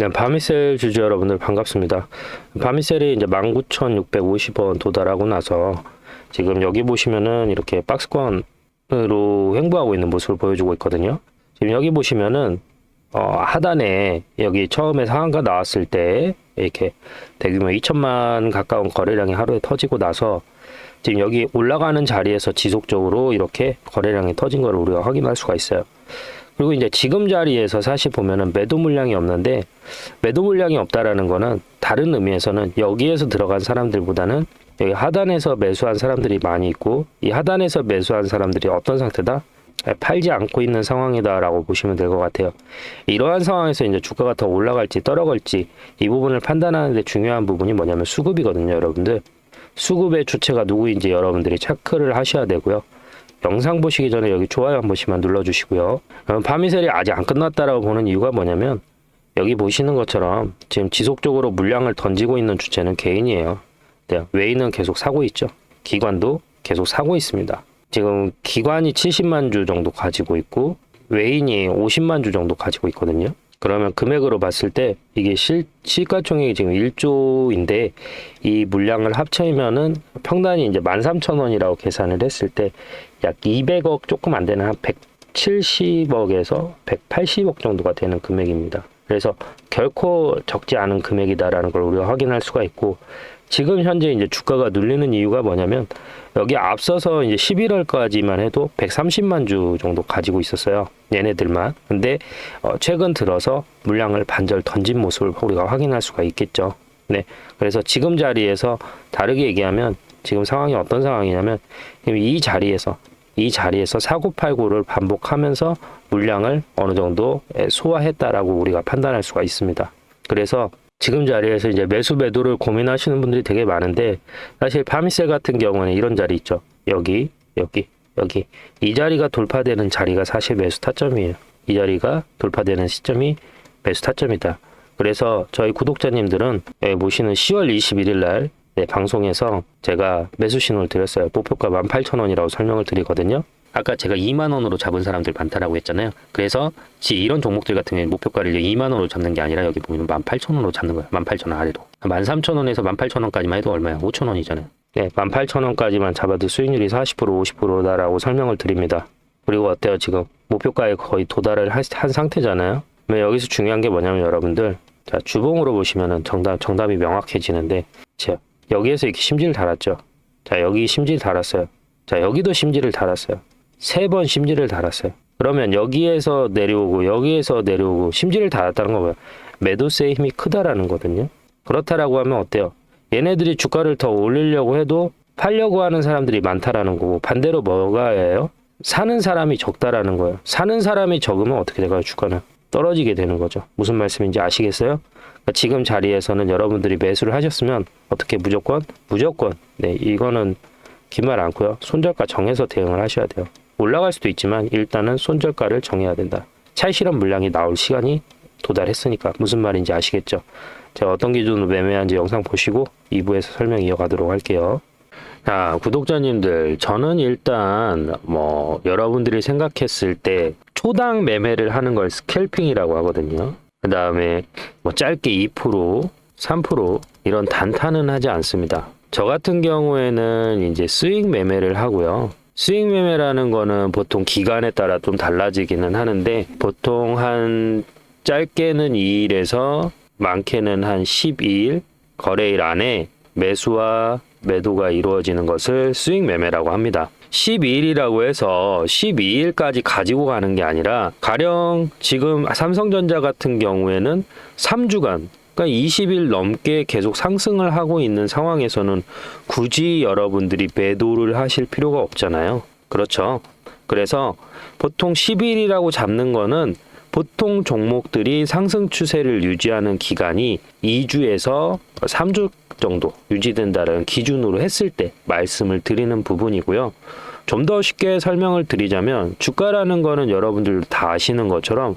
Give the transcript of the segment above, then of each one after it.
네, 바미셀 주주 여러분들 반갑습니다. 바미셀이 이제 19,650원 도달하고 나서 지금 여기 보시면은 이렇게 박스권으로 횡보하고 있는 모습을 보여주고 있거든요. 지금 여기 보시면은 어, 하단에 여기 처음에 상한가 나왔을 때 이렇게 대규모 2천만 가까운 거래량이 하루에 터지고 나서 지금 여기 올라가는 자리에서 지속적으로 이렇게 거래량이 터진 걸 우리가 확인할 수가 있어요. 그리고 이제 지금 자리에서 사실 보면은 매도 물량이 없는데 매도 물량이 없다라는 거는 다른 의미에서는 여기에서 들어간 사람들보다는 여기 하단에서 매수한 사람들이 많이 있고 이 하단에서 매수한 사람들이 어떤 상태다? 팔지 않고 있는 상황이다라고 보시면 될 것 같아요. 이러한 상황에서 이제 주가가 더 올라갈지 떨어갈지 이 부분을 판단하는데 중요한 부분이 뭐냐면 수급이거든요, 여러분들. 수급의 주체가 누구인지 여러분들이 체크를 하셔야 되고요. 영상 보시기 전에 여기 좋아요 한 번씩만 눌러주시고요. 파미셀이 아직 안 끝났다라고 보는 이유가 뭐냐면 여기 보시는 것처럼 지금 지속적으로 물량을 던지고 있는 주체는 개인이에요. 네, 외인은 계속 사고 있죠. 기관도 계속 사고 있습니다. 지금 기관이 70만 주 정도 가지고 있고 외인이 50만 주 정도 가지고 있거든요. 그러면 금액으로 봤을 때 이게 실, 시가총액이 지금 1조인데 이 물량을 합쳐면은 평단이 이제 13,000원이라고 계산을 했을 때 약 200억 조금 안 되는 한 170억에서 180억 정도가 되는 금액입니다. 그래서 결코 적지 않은 금액이다라는 걸 우리가 확인할 수가 있고 지금 현재 이제 주가가 눌리는 이유가 뭐냐면 여기 앞서서 이제 11월까지만 해도 130만 주 정도 가지고 있었어요. 얘네들만. 근데 어 최근 들어서 물량을 반절 던진 모습을 우리가 확인할 수가 있겠죠. 네. 그래서 지금 자리에서 다르게 얘기하면 지금 상황이 어떤 상황이냐면 이 자리에서 이 자리에서 사고팔고를 반복하면서 물량을 어느 정도 소화했다라고 우리가 판단할 수가 있습니다. 그래서 지금 자리에서 이제 매수 매도를 고민하시는 분들이 되게 많은데 사실 파미셀 같은 경우는 이런 자리 있죠. 여기, 여기, 여기 이 자리가 돌파되는 자리가 사실 매수 타점이에요. 이 자리가 돌파되는 시점이 매수 타점이다. 그래서 저희 구독자님들은 보시는 10월 21일 날 네, 방송에서 제가 매수 신호를 드렸어요. 목표가 18,000원이라고 설명을 드리거든요. 아까 제가 2만 원으로 잡은 사람들 많다라고 했잖아요. 그래서 지 이런 종목들 같은 경우에 목표가를 2만 원으로 잡는 게 아니라 여기 보면 18,000원으로 잡는 거예요. 18,000원 아래로. 13,000원에서 18,000원까지만 해도 얼마야? 5,000원이잖아요. 네, 18,000원까지만 잡아도 수익률이 40% 50%다라고 설명을 드립니다. 그리고 어때요? 지금 목표가에 거의 도달을 한, 한 상태잖아요. 여기서 중요한 게 뭐냐면 여러분들 자 주봉으로 보시면은 정답 정답이 명확해지는데 자 여기에서 이렇게 심지를 달았죠. 자 여기 심지를 달았어요. 자 여기도 심지를 달았어요. 세 번 심지를 달았어요. 그러면 여기에서 내려오고 여기에서 내려오고 심지를 달았다는 건 뭐야? 매도세의 힘이 크다라는 거거든요. 그렇다라고 하면 어때요? 얘네들이 주가를 더 올리려고 해도 팔려고 하는 사람들이 많다라는 거고 반대로 뭐가 예요? 사는 사람이 적다라는 거예요. 사는 사람이 적으면 어떻게 될까요? 주가는 떨어지게 되는 거죠. 무슨 말씀인지 아시겠어요? 그러니까 지금 자리에서는 여러분들이 매수를 하셨으면 어떻게 무조건 무조건 네 이거는 긴 말 않고요. 손절가 정해서 대응을 하셔야 돼요. 올라갈 수도 있지만 일단은 손절가를 정해야 된다. 차익 실현 물량이 나올 시간이 도달했으니까 무슨 말인지 아시겠죠? 제가 어떤 기준으로 매매한지 영상 보시고 2부에서 설명 이어가도록 할게요. 자, 구독자님들, 저는 일단 뭐 여러분들이 생각했을 때 초당 매매를 하는 걸 스캘핑이라고 하거든요. 그 다음에 뭐 짧게 2%, 3% 이런 단타는 하지 않습니다. 저 같은 경우에는 이제 스윙 매매를 하고요. 스윙 매매라는 거는 보통 기간에 따라 좀 달라지기는 하는데 보통 한 짧게는 2일에서 많게는 한 12일 거래일 안에 매수와 매도가 이루어지는 것을 스윙 매매라고 합니다. 12일이라고 해서 12일까지 가지고 가는 게 아니라 가령 지금 삼성전자 같은 경우에는 3주간 그러니까 20일 넘게 계속 상승을 하고 있는 상황에서는 굳이 여러분들이 매도를 하실 필요가 없잖아요. 그렇죠. 그래서 보통 10일이라고 잡는 거는 보통 종목들이 상승 추세를 유지하는 기간이 2주에서 3주 정도 유지된다는 기준으로 했을 때 말씀을 드리는 부분이고요. 좀 더 쉽게 설명을 드리자면 주가라는 거는 여러분들 다 아시는 것처럼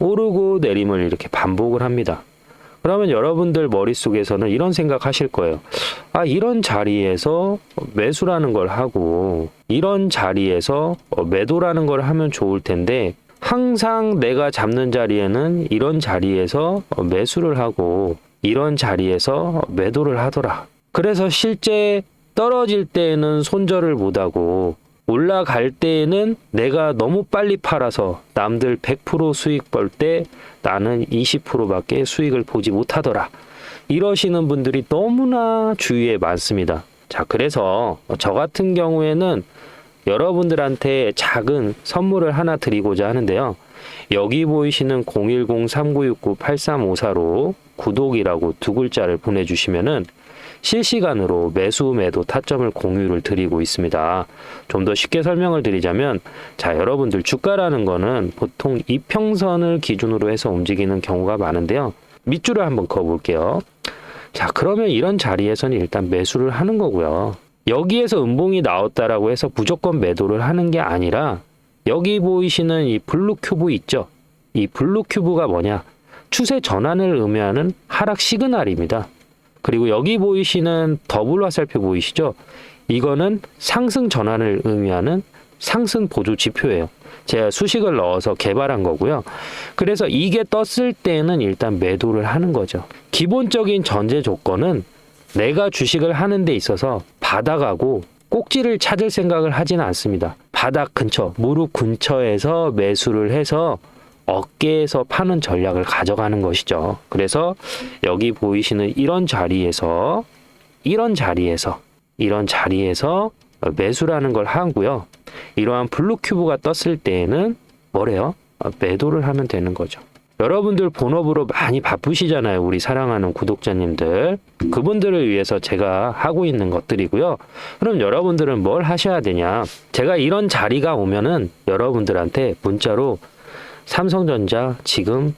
오르고 내림을 이렇게 반복을 합니다. 그러면 여러분들 머릿속에서는 이런 생각 하실 거예요. 아, 이런 자리에서 매수라는 걸 하고, 이런 자리에서 매도라는 걸 하면 좋을 텐데, 항상 내가 잡는 자리에는 이런 자리에서 매수를 하고 이런 자리에서 매도를 하더라. 그래서 실제 떨어질 때에는 손절을 못하고 올라갈 때에는 내가 너무 빨리 팔아서 남들 100% 수익 벌 때 나는 20%밖에 수익을 보지 못하더라. 이러시는 분들이 너무나 주위에 많습니다. 자, 그래서 저 같은 경우에는 여러분들한테 작은 선물을 하나 드리고자 하는데요. 여기 보이시는 010-3969-8354로 구독이라고 두 글자를 보내주시면은 실시간으로 매수 매도 타점을 공유를 드리고 있습니다. 좀 더 쉽게 설명을 드리자면 자 여러분들 주가라는 거는 보통 이평선을 기준으로 해서 움직이는 경우가 많은데요. 밑줄을 한번 그어 볼게요. 자 그러면 이런 자리에서는 일단 매수를 하는 거고요. 여기에서 음봉이 나왔다라고 해서 무조건 매도를 하는 게 아니라 여기 보이시는 이 블루 큐브 있죠? 이 블루 큐브가 뭐냐? 추세 전환을 의미하는 하락 시그널입니다. 그리고 여기 보이시는 더블 화살표 보이시죠? 이거는 상승 전환을 의미하는 상승 보조 지표예요. 제가 수식을 넣어서 개발한 거고요. 그래서 이게 떴을 때는 일단 매도를 하는 거죠. 기본적인 전제 조건은 내가 주식을 하는 데 있어서 바닥하고 꼭지를 찾을 생각을 하지는 않습니다. 바닥 근처, 무릎 근처에서 매수를 해서 어깨에서 파는 전략을 가져가는 것이죠. 그래서 여기 보이시는 이런 자리에서 이런 자리에서 이런 자리에서 매수라는 걸 하고요. 이러한 블루 큐브가 떴을 때에는 뭐래요? 매도를 하면 되는 거죠. 여러분들 본업으로 많이 바쁘시잖아요. 우리 사랑하는 구독자님들. 그분들을 위해서 제가 하고 있는 것들이고요. 그럼 여러분들은 뭘 하셔야 되냐? 제가 이런 자리가 오면은 여러분들한테 문자로 삼성전자 지금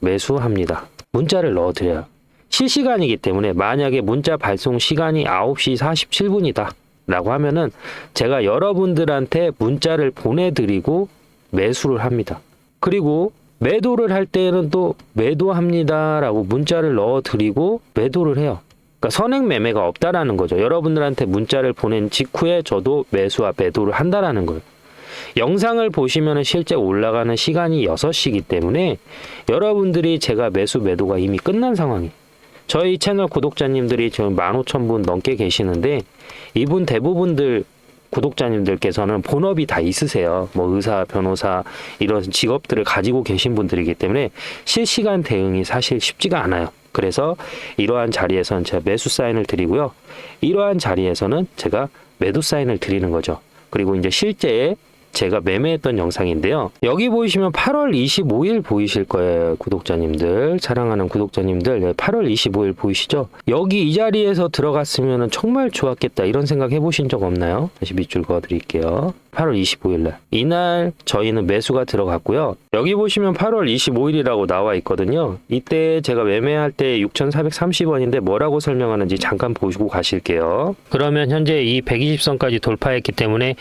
매수합니다. 문자를 넣어드려요. 실시간이기 때문에 만약에 문자 발송 시간이 9시 47분이다. 라고 하면은 제가 여러분들한테 문자를 보내드리고 매수를 합니다. 그리고 매도를 할 때는 또 매도합니다 라고 문자를 넣어드리고 매도를 해요. 그러니까 선행 매매가 없다라는 거죠. 여러분들한테 문자를 보낸 직후에 저도 매수와 매도를 한다라는 거예요. 영상을 보시면 실제 올라가는 시간이 6시이기 때문에 여러분들이 제가 매수 매도가 이미 끝난 상황이 저희 채널 구독자님들이 지금 15,000분 넘게 계시는데 이분 대부분들 구독자님들께서는 본업이 다 있으세요. 뭐 의사, 변호사 이런 직업들을 가지고 계신 분들이기 때문에 실시간 대응이 사실 쉽지가 않아요. 그래서 이러한 자리에서는 제가 매수 사인을 드리고요. 이러한 자리에서는 제가 매도 사인을 드리는 거죠. 그리고 이제 실제 제가 매매했던 영상인데요. 여기 보이시면 8월 25일 보이실 거예요. 구독자님들, 사랑하는 구독자님들. 네, 8월 25일 보이시죠? 여기 이 자리에서 들어갔으면 정말 좋았겠다. 이런 생각 해보신 적 없나요? 다시 밑줄 그어 드릴게요. 8월 25일 날. 이날 저희는 매수가 들어갔고요. 여기 보시면 8월 25일이라고 나와 있거든요. 이때 제가 매매할 때 6,430원인데 뭐라고 설명하는지 잠깐 보시고 가실게요. 그러면 현재 이 120선까지 돌파했기 때문에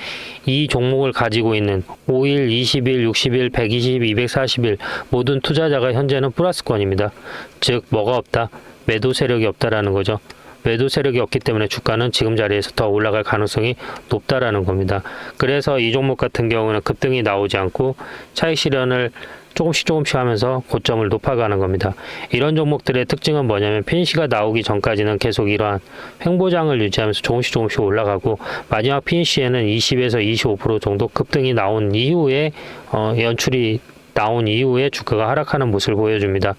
이 종목을 가지고 있는 5일, 20일, 60일, 120, 240일 모든 투자자가 현재는 플러스권입니다. 즉 뭐가 없다? 매도 세력이 없다라는 거죠. 매도 세력이 없기 때문에 주가는 지금 자리에서 더 올라갈 가능성이 높다라는 겁니다. 그래서 이 종목 같은 경우는 급등이 나오지 않고 차익 실현을 조금씩 조금씩 하면서 고점을 높아가는 겁니다. 이런 종목들의 특징은 뭐냐면 피니시가 나오기 전까지는 계속 이러한 횡보장을 유지하면서 조금씩 조금씩 올라가고 마지막 피니시에는 20에서 25% 정도 급등이 나온 이후에 어, 연출이 나온 이후에 주가가 하락하는 모습을 보여줍니다.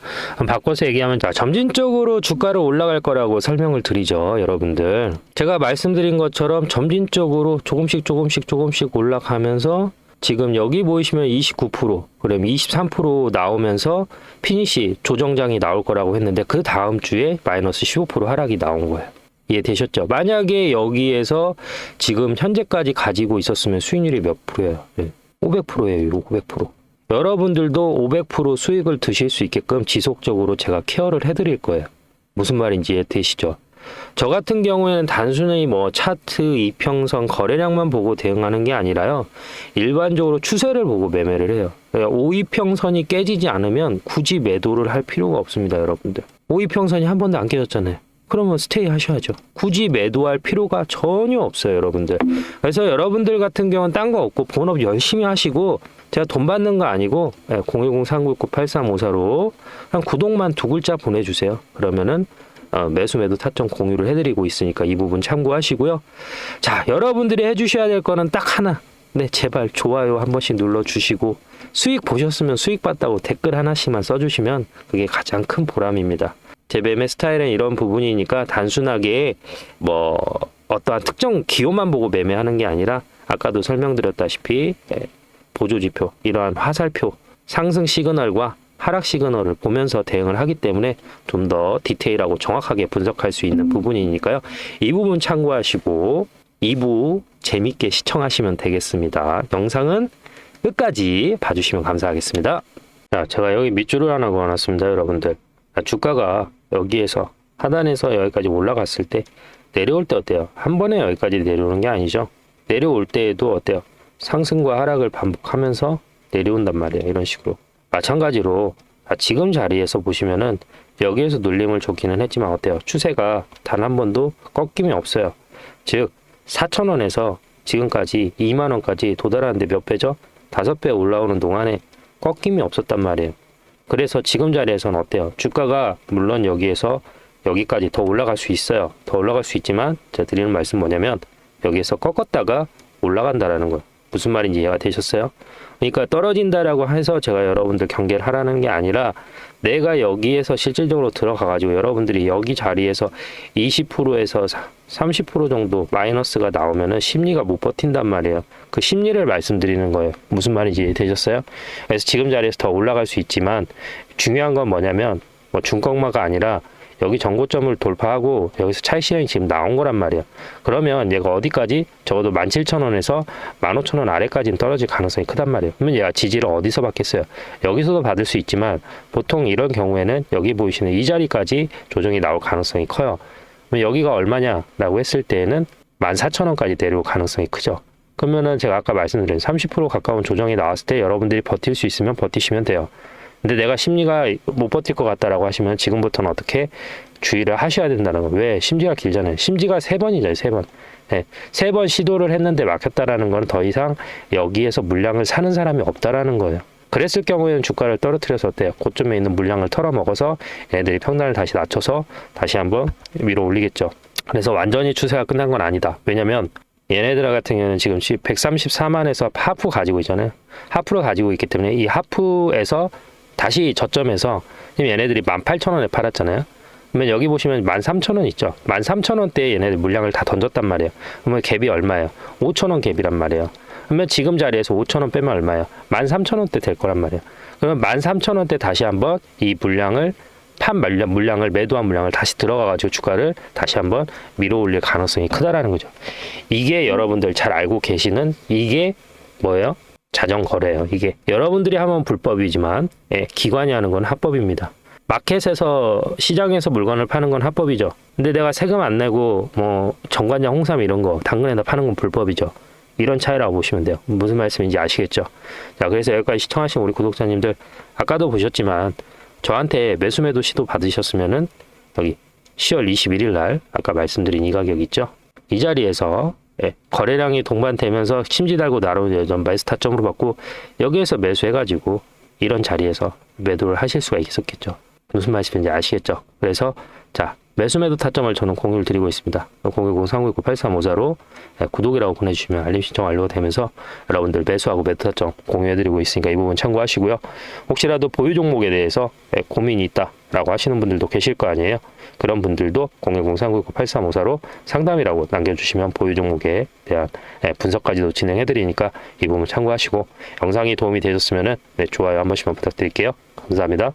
바꿔서 얘기하면 자, 점진적으로 주가를 올라갈 거라고 설명을 드리죠, 여러분들. 제가 말씀드린 것처럼 점진적으로 조금씩 조금씩 조금씩 올라가면서 지금 여기 보이시면 29% 그럼 23% 나오면서 피니시 조정장이 나올 거라고 했는데 그 다음 주에 마이너스 15% 하락이 나온 거예요. 이해되셨죠? 만약에 여기에서 지금 현재까지 가지고 있었으면 수익률이 몇 프로예요? 네. 500%예요, 500%. 여러분들도 500% 수익을 드실 수 있게끔 지속적으로 제가 케어를 해드릴 거예요. 무슨 말인지 이해되시죠? 저 같은 경우에는 단순히 뭐 차트, 이평선, 거래량만 보고 대응하는 게 아니라요. 일반적으로 추세를 보고 매매를 해요. 5이평선이 깨지지 않으면 굳이 매도를 할 필요가 없습니다, 여러분들. 5이평선이 한 번도 안 깨졌잖아요. 그러면 스테이 하셔야죠. 굳이 매도할 필요가 전혀 없어요, 여러분들. 그래서 여러분들 같은 경우는 딴 거 없고 본업 열심히 하시고 제가 돈 받는 거 아니고 010-3969-8354로 한 구독만 두 글자 보내주세요. 그러면은 어, 매수 매도 타점 공유를 해드리고 있으니까 이 부분 참고하시고요. 자, 여러분들이 해주셔야 될 거는 딱 하나. 네, 제발 좋아요 한 번씩 눌러주시고 수익 보셨으면 수익 봤다고 댓글 하나씩만 써주시면 그게 가장 큰 보람입니다. 제 매매 스타일은 이런 부분이니까 단순하게 뭐 어떠한 특정 기호만 보고 매매하는 게 아니라 아까도 설명드렸다시피 예, 보조지표, 이러한 화살표, 상승 시그널과 하락 시그널을 보면서 대응을 하기 때문에 좀 더 디테일하고 정확하게 분석할 수 있는 부분이니까요. 이 부분 참고하시고 2부 재밌게 시청하시면 되겠습니다. 영상은 끝까지 봐주시면 감사하겠습니다. 자, 제가 여기 밑줄을 하나 그어놨습니다, 여러분들. 자, 주가가 여기에서 하단에서 여기까지 올라갔을 때 내려올 때 어때요? 한 번에 여기까지 내려오는 게 아니죠. 내려올 때에도 어때요? 상승과 하락을 반복하면서 내려온단 말이에요. 이런 식으로. 마찬가지로 아, 지금 자리에서 보시면은 여기에서 눌림을 줬기는 했지만 어때요? 추세가 단 한 번도 꺾임이 없어요. 즉 4천원에서 지금까지 2만원까지 도달하는데 몇 배죠? 다섯 배 올라오는 동안에 꺾임이 없었단 말이에요. 그래서 지금 자리에서는 어때요? 주가가 물론 여기에서 여기까지 더 올라갈 수 있어요. 더 올라갈 수 있지만 제가 드리는 말씀 뭐냐면 여기에서 꺾었다가 올라간다라는 거예요. 무슨 말인지 이해가 되셨어요? 그러니까 떨어진다라고 해서 제가 여러분들 경계를 하라는 게 아니라 내가 여기에서 실질적으로 들어가 가지고 여러분들이 여기 자리에서 20%에서 30% 정도 마이너스가 나오면은 심리가 못 버틴단 말이에요. 그 심리를 말씀드리는 거예요. 무슨 말인지 이해되셨어요? 그래서 지금 자리에서 더 올라갈 수 있지만 중요한 건 뭐냐면 뭐 중꺾마가 아니라 여기 전고점을 돌파하고 여기서 차익 실현이 지금 나온 거란 말이에요. 그러면 얘가 어디까지 적어도 17,000원에서 15,000원 아래까지는 떨어질 가능성이 크단 말이에요. 그러면 얘가 지지를 어디서 받겠어요? 여기서도 받을 수 있지만 보통 이런 경우에는 여기 보이시는 이 자리까지 조정이 나올 가능성이 커요. 그럼 여기가 얼마냐라고 했을 때에는 14,000원까지 내려올 가능성이 크죠. 그러면은 제가 아까 말씀드린 30% 가까운 조정이 나왔을 때 여러분들이 버틸 수 있으면 버티시면 돼요. 근데 내가 심리가 못 버틸 것 같다라고 하시면 지금부터는 어떻게 주의를 하셔야 된다는 거. 왜? 심지가 길잖아요. 심지가 세 번이죠, 세 번. 네. 세번 시도를 했는데 막혔다라는 건 더 이상 여기에서 물량을 사는 사람이 없다라는 거예요. 그랬을 경우에는 주가를 떨어뜨려서 어때요? 고점에 있는 물량을 털어먹어서 얘네들이 평단을 다시 낮춰서 다시 한번 위로 올리겠죠. 그래서 완전히 추세가 끝난 건 아니다. 왜냐면 얘네들 같은 경우는 지금 134만에서 하프 가지고 있잖아요. 하프를 가지고 있기 때문에 이 하프에서 다시 저점에서 얘네들이 18,000원에 팔았잖아요. 그러면 여기 보시면 13,000원 있죠. 13,000원대에 얘네들 물량을 다 던졌단 말이에요. 그러면 갭이 얼마예요? 5,000원 갭이란 말이에요. 그러면 지금 자리에서 5,000원 빼면 얼마예요? 13,000원대 될 거란 말이에요. 그러면 13,000원대 다시 한번 이 물량을 판 물량, 물량을 매도한 물량을 다시 들어가가지고 주가를 다시 한번 밀어 올릴 가능성이 크다라는 거죠. 이게 여러분들 잘 알고 계시는 이게 뭐예요? 자전거래예요. 이게 여러분들이 하면 불법이지만 예, 기관이 하는 건 합법입니다. 마켓에서 시장에서 물건을 파는 건 합법이죠. 근데 내가 세금 안 내고 뭐 정관장 홍삼 이런 거 당근에다 파는 건 불법이죠. 이런 차이라고 보시면 돼요. 무슨 말씀인지 아시겠죠? 자, 그래서 여기까지 시청하신 우리 구독자님들 아까도 보셨지만 저한테 매수 매도 시도 받으셨으면은 여기 10월 21일 날 아까 말씀드린 이 가격 있죠? 이 자리에서 예, 거래량이 동반되면서 심지 달고 나로는 매수 타점으로 받고 여기에서 매수해가지고 이런 자리에서 매도를 하실 수가 있었겠죠. 무슨 말씀인지 아시겠죠? 그래서 자 매수 매도 타점을 저는 공유를 드리고 있습니다. 010-3969-8354로 예, 구독이라고 보내주시면 알림 신청 완료가 되면서 여러분들 매수하고 매도 타점 공유해드리고 있으니까 이 부분 참고하시고요. 혹시라도 보유 종목에 대해서 예, 고민이 있다라고 하시는 분들도 계실 거 아니에요. 그런 분들도 010-3969-8354로 상담이라고 남겨주시면 보유 종목에 대한 예, 분석까지도 진행해드리니까 이 부분 참고하시고 영상이 도움이 되셨으면 네, 좋아요 한 번씩만 부탁드릴게요. 감사합니다.